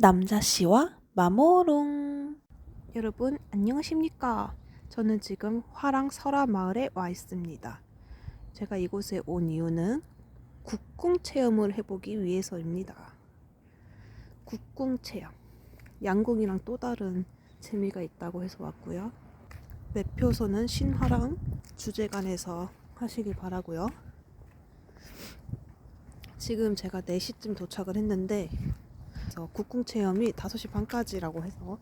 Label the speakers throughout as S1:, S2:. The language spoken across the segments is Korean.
S1: 남자씨와 마모롱. 여러분 안녕하십니까? 저는 지금 화랑 설화 마을에 와 있습니다. 제가 이곳에 온 이유는 국궁 체험을 해보기 위해서입니다. 국궁 체험. 양궁이랑 또 다른 재미가 있다고 해서 왔고요. 매표소는 신화랑 주제관에서 하시길 바라고요. 지금 제가 4시쯤 도착을 했는데 그래서 국궁 체험이 5시 반까지라고 해서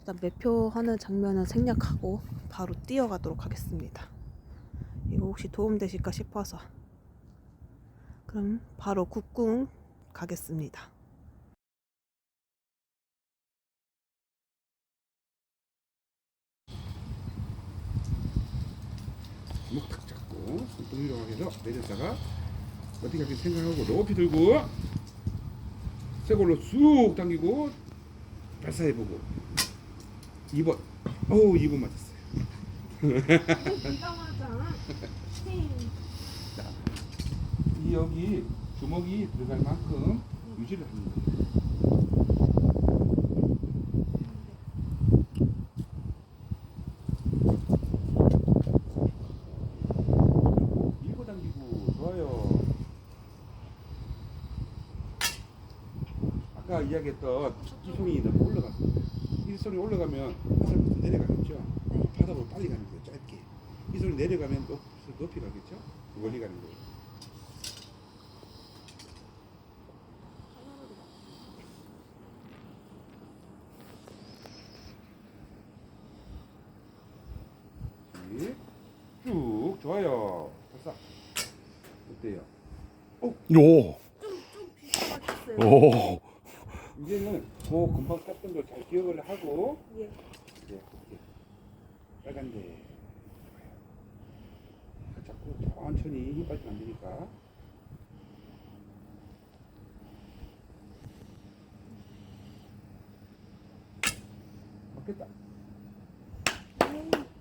S1: 일단 매표하는 장면은 생략하고 바로 뛰어가도록 하겠습니다. 이거 혹시 도움되실까 싶어서 그럼 바로 국궁 가겠습니다.
S2: 목탁 잡고 손등 위로 해서 내렸다가 어떻게 할지 생각하고 높이 들고 쇄골로 쑥 당기고 발사해보고. 2번. 어우 2번 맞았어요. 자, 이 여기 주먹이 들어갈 만큼 유지를 합니다. 밀고 당기고 좋아요. 아까 이야기했던 이 손이 너무 올라갔습니다. 이 손이 올라가면 바닥부터 내려가겠죠. 바닥으로 빨리 가는 거예요. 짧게. 이 손이 내려가면 높, 높이 가겠죠. 멀리 가는 거예요. 네. 쭉 좋아요. 발사. 어때요?
S3: 요. 오.
S2: 이제는 그 금방 깠던 걸 잘 기억을 하고
S1: 예.
S2: 이제 이렇게 빨간데 자꾸 천천히 힘 빠지면 안 되니까 맞겠다.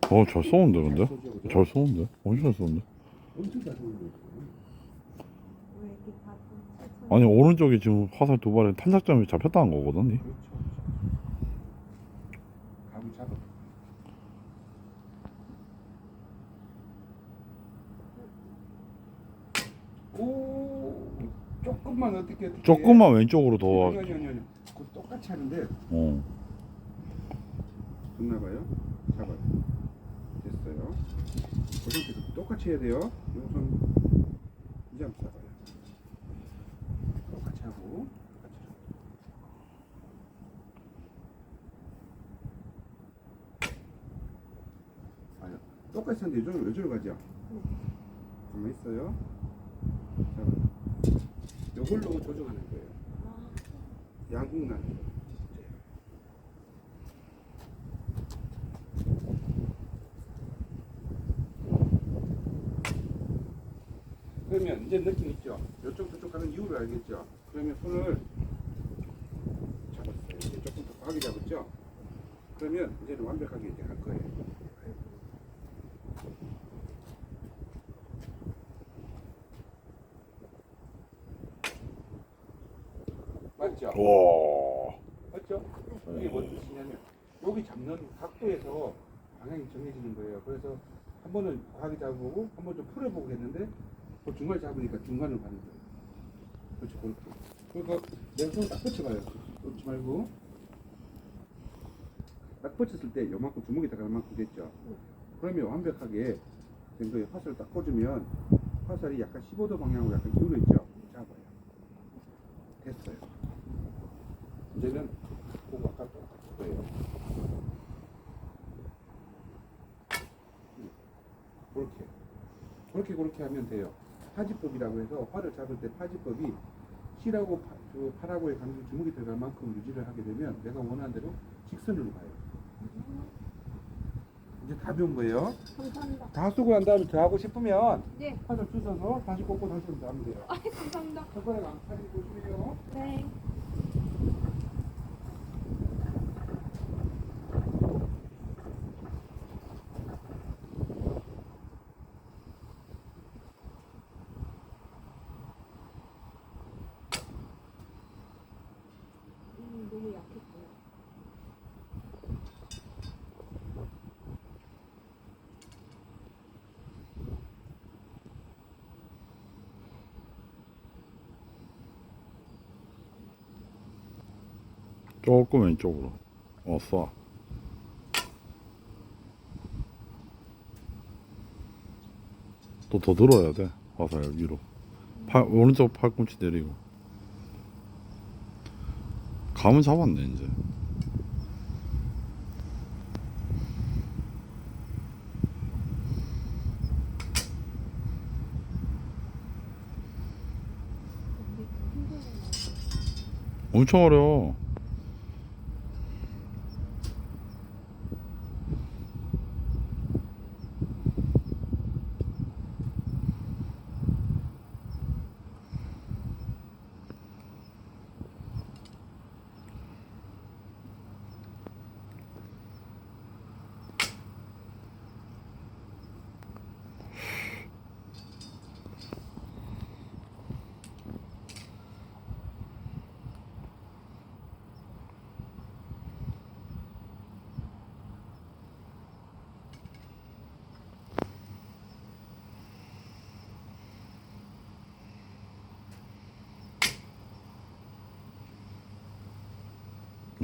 S3: 어, 잘 쏘는데, 근데? 잘 쏘는데? 엄청 잘 쏘는데?
S2: 엄청 잘 쏘는 거예요.
S3: 아니, 오른쪽에 지금 화살 두 발에 탄작점이 잡혔다는 거거든, 니?
S2: 그렇죠. 감을 잡아. 오, 조금만 어떻게 어떻게.
S3: 조금만 왼쪽으로 더.
S2: 아니 아니 아니 아니. 그 똑같이 하는데
S3: 어.
S2: 됐나 봐요. 잡아요. 됐어요. 그 상태에서 똑같이 해야 돼요. 요선 이제 한번 잡아요. 똑같이 하고 똑같이 하고. 아니 똑같이 하는데 요즘 요즘으로 가죠. 가만 있어요. 자, 요걸로 조정하는 거예요. 양궁 나는 거. 그러면 이제 느낌 있죠? 이쪽 저쪽 가는 이유를 알겠죠? 그러면 손을 잡았어요. 이제 조금 더 과하게 잡았죠? 그러면 이제는 완벽하게 이제 할 거예요. 맞죠?
S3: 와.
S2: 맞죠? 이게 뭔 뜻이냐면 여기 잡는 각도에서 방향이 정해지는 거예요. 그래서 한 번은 과하게 잡아보고 한 번 좀 풀어보고 했는데 그 중간에 잡으니까 중간으로 가는 거예요. 그렇죠, 그렇게. 그러니까 내가 손을 딱 붙여봐요. 놓지 말고 딱 붙였을 때 요만큼 주먹이 들어갈 만큼 됐죠. 그러면 완벽하게 된 거예요. 화살을 딱 꽂으면 화살이 약간 15도 방향으로 약간 기울어 있죠. 잡아요. 됐어요. 이제는 그거 아까 똑같을 거예요. 그렇게 그렇게 그렇게 하면 돼요. 파지법이라고 해서 활을 잡을 때 파지법이 실하고 파, 저 팔하고의 간격 주먹이 들어갈 만큼 유지를 하게 되면 내가 원하는 대로 직선으로 가요. 이제 다 배운 거예요.
S1: 감사합니다.
S2: 다 쓰고 난 다음에 더 하고 싶으면
S1: 네.
S2: 화살 주셔서 다시 꽂고 다시 하면 돼요.
S1: 아, 감사합니다.
S2: 손가락 안 파지고 조심해요.
S1: 네. 너무
S3: 조금 왼쪽으로. 어, 쏴. 또 더 들어야 돼. 화살 위로. 팔, 오른쪽 팔꿈치 내리고. 감은 잡았네, 이제. 엄청 어려워.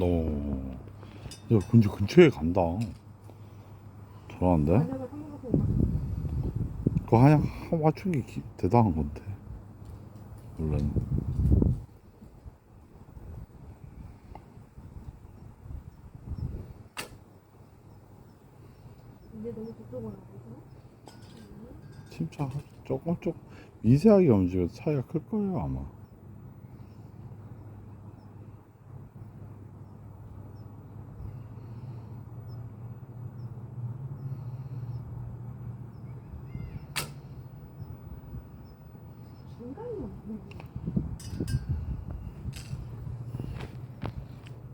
S3: 너, 야, 근데 근처에 간다. 잘하는데?
S1: 만약에 한 번도 못
S3: 그거 한, 한 맞추기 기- 대단한 건데. 원래는.
S1: 이제 너무 그쪽으로 가거든.
S3: 침착, 조금, 조금, 미세하게 움직여 차이가 클 거예요, 아마.
S1: 중간이 없네.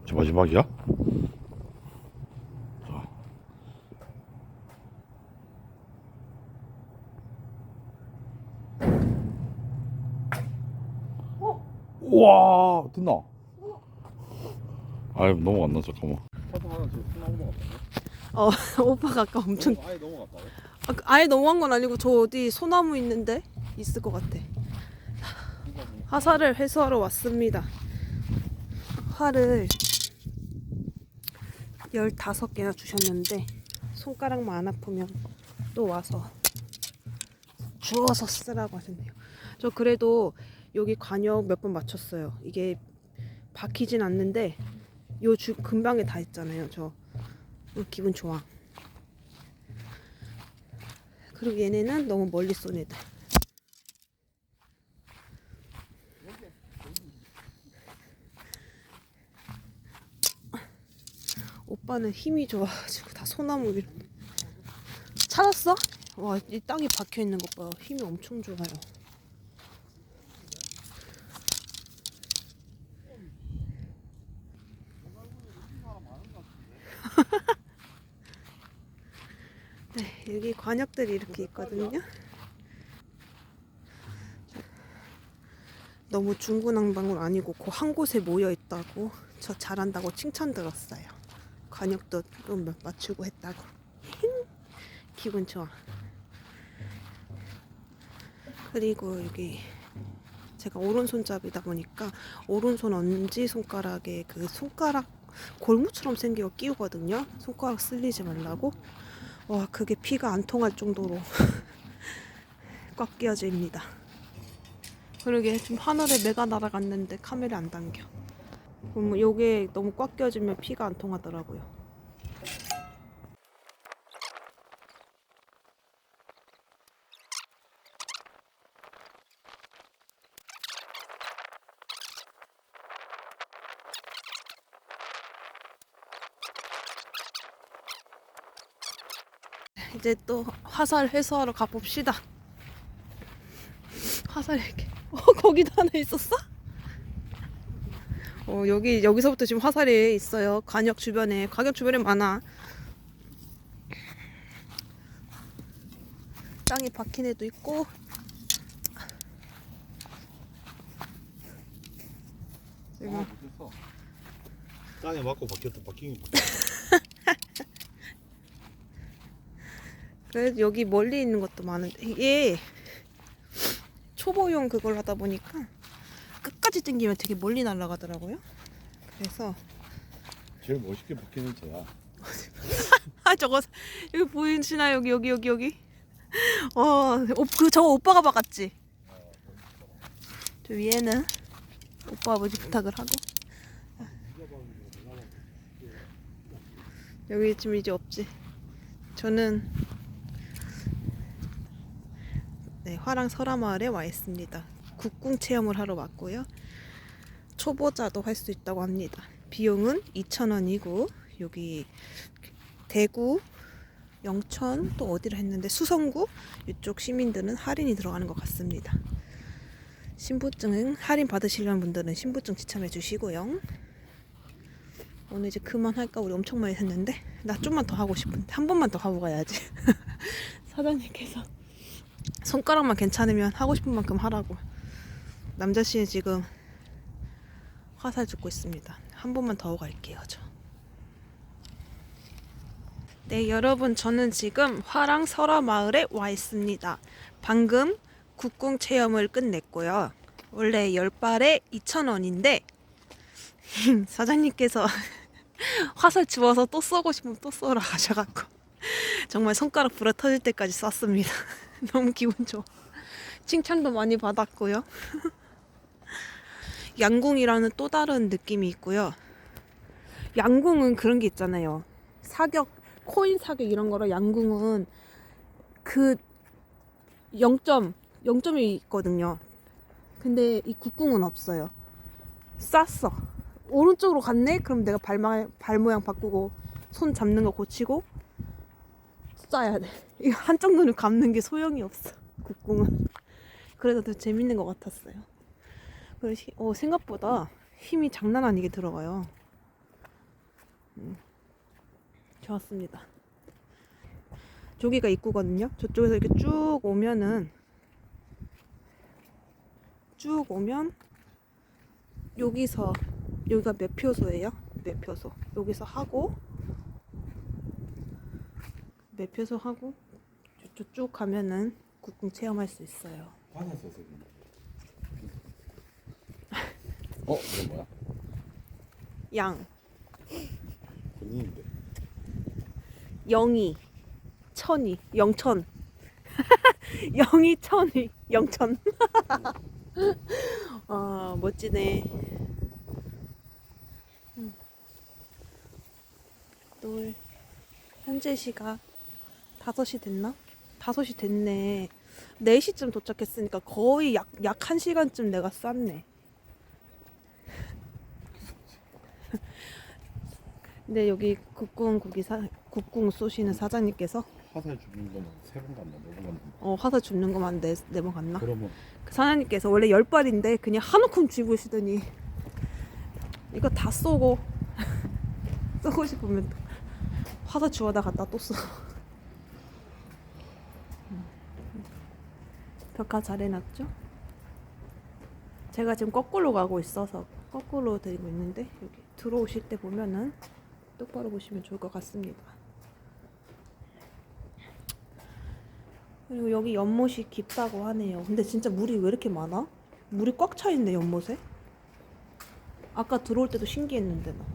S3: 저 마지막이야? 자. 우와, 됐나? 아유, 넘어갔나, 잠깐만.
S2: 넘어갔다.
S1: 어, 오빠가 아까 엄청
S2: 아예 넘어갔다고?
S1: 아, 아예 넘어간 건 아니고 저 어디 소나무 있는데 있을 것 같아. 화살을 회수하러 왔습니다. 활을 15개나 주셨는데 손가락만 안 아프면 또 와서 주워서 쓰라고 하셨네요. 저 그래도 여기 관역 몇 번 맞췄어요. 이게 박히진 않는데 요주 근방에 다 있잖아요. 저 어, 기분 좋아. 그리고 얘네는 너무 멀리 쏜 애들. 오빠는 힘이 좋아가지고 다 소나무 위로. 찾았어? 와, 이 땅에 박혀 있는 것 봐. 힘이 엄청 좋아요. 네, 여기 관역들이 이렇게 있거든요. 너무 중구난방은 아니고 그 한 곳에 모여 있다고 저 잘한다고 칭찬 들었어요. 관역도 좀 맞추고 했다고. 기분 좋아. 그리고 여기 제가 오른손잡이다 보니까 오른손 엄지 손가락에 그 손가락 골무처럼 생긴 거 끼우거든요. 손가락 쓸리지 말라고. 와 그게 피가 안 통할 정도로 꽉 끼어집니다. 그러게 좀 하늘에 매가 날아갔는데 카메라 안 당겨. 그럼 요게 너무 꽉 끼어지면 피가 안 통하더라고요. 이제 또 화살 회수하러 가봅시다. 화살 이렇게. 어, 거기도 하나 있었어? 어, 여기, 여기서부터 지금 화살이 있어요. 관역 주변에. 관역 주변에 많아. 땅에 박힌 애도 있고. 지금
S3: 못했어. 땅에 맞고 바뀌었다, 바뀐 게
S1: 그래도 여기 멀리 있는 것도 많은데 이게 초보용 그걸 하다 보니까 끝까지 당기면 되게 멀리 날아가더라고요. 그래서
S3: 제일 멋있게 바뀌는 저야.
S1: 아 저거 여기 보이시나 여기 여기 여기 여기. 어그 저거 오빠가 박았지? 저 위에는 오빠 아버지 부탁을 하고. 여기 지금 이제 없지. 저는 네 화랑 설화마을에 와 있습니다 국궁 체험을 하러 왔고요 초보자도 할 수 있다고 합니다 비용은 2,000원이고 여기 대구, 영천 또 어디를 했는데 수성구 이쪽 시민들은 할인이 들어가는 것 같습니다. 신분증은 할인 받으시려는 분들은 신분증 지참해 주시고요. 오늘 이제 그만할까 우리 엄청 많이 했는데 나 좀만 더 하고 싶은데 한 번만 더 하고 가야지. 사장님께서 손가락만 괜찮으면 하고 싶은 만큼 하라고. 남자 씨는 지금 화살 죽고 있습니다. 한 번만 더 갈게요 저. 네, 여러분, 저는 지금 화랑 설화 마을에 와 있습니다. 방금 국궁 체험을 끝냈고요. 원래 10발에 2,000원인데, 사장님께서 화살 주워서 또 쏘고 싶으면 또 쏘라 하셔갖고, 정말 손가락 불어 터질 때까지 쐈습니다. 너무 기분 좋아. 칭찬도 많이 받았고요. 양궁이라는 또 다른 느낌이 있고요. 양궁은 그런 게 있잖아요. 사격 코인 사격 이런 거로 양궁은 그 0점 0점이 있거든요. 근데 이 국궁은 없어요. 쌌어. 오른쪽으로 갔네? 그럼 내가 발마, 발 모양 바꾸고 손 잡는 거 고치고 쏴야 돼. 이거 한쪽 눈을 감는 게 소용이 없어. 국궁은. 그래서 더 재밌는 것 같았어요. 어, 생각보다 힘이 장난 아니게 들어가요. 음. 좋았습니다. 저기가 입구거든요. 저쪽에서 이렇게 쭉 오면은 쭉 오면 여기서 여기가 매표소예요. 매표소. 여기서 하고 매표소 하고 저쪽 쭉 가면은 국궁 체험할 수 있어요.
S3: 화살 써서 어, 이거 뭐야?
S1: 양,
S3: 군인인데.
S1: 영이, 천이, 영천. 영이, 천이, 영천. 아 멋지네. 음. 또 현재 시각 5시 됐나? 5시 됐네. 4시쯤 도착했으니까 거의 약, 약 1시간쯤 내가 쌌네. 근데 여기 국궁 구기사 국궁 쏘시는 사장님께서
S3: 화살 죽는 거는 세번 갔나 네번 갔나.
S1: 어 화살 줍는 것만 네, 네번 갔나?
S3: 그러면
S1: 그 사장님께서 원래 열 발인데 그냥 한 움큼 쥐고시더니 이거 다 쏘고 쏘고 싶으면 화살 주워다 갖다 또 쏘. 벽화 잘 해놨죠? 제가 지금 거꾸로 가고 있어서 거꾸로 드리고 있는데 여기 들어오실 때 보면은 똑바로 보시면 좋을 것 같습니다. 그리고 여기 연못이 깊다고 하네요. 근데 진짜 물이 왜 이렇게 많아? 물이 꽉 차 있네 연못에. 아까 들어올 때도 신기했는데 나.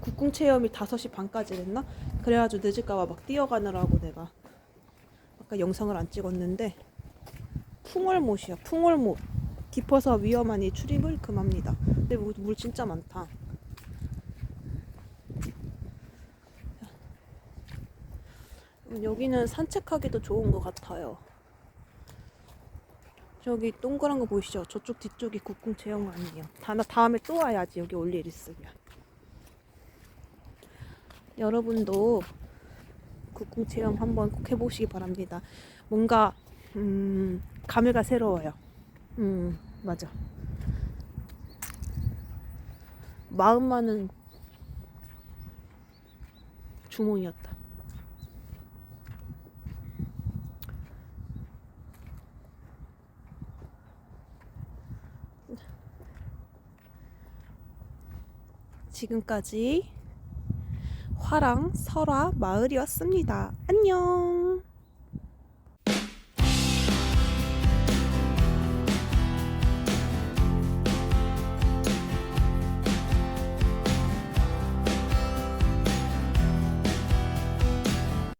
S1: 국궁 체험이 5시 반까지 됐나? 그래가지고 늦을까봐 막 뛰어가느라고 내가 아까 영상을 안 찍었는데 풍월못이야 풍월못 깊어서 위험하니 출입을 금합니다. 근데 물, 물 진짜 많다. 여기는 산책하기도 좋은 것 같아요. 저기 동그란 거 보이시죠? 저쪽 뒤쪽이 국궁 체험 아니에요. 다, 나 다음에 또 와야지 여기 올 일 있으면. 여러분도 국궁 체험 한번 꼭 해보시기 바랍니다. 뭔가 음, 감회가 새로워요. 음, 맞아. 마음만은 주몽이었다. 지금까지 화랑 설화 마을이었습니다. 안녕.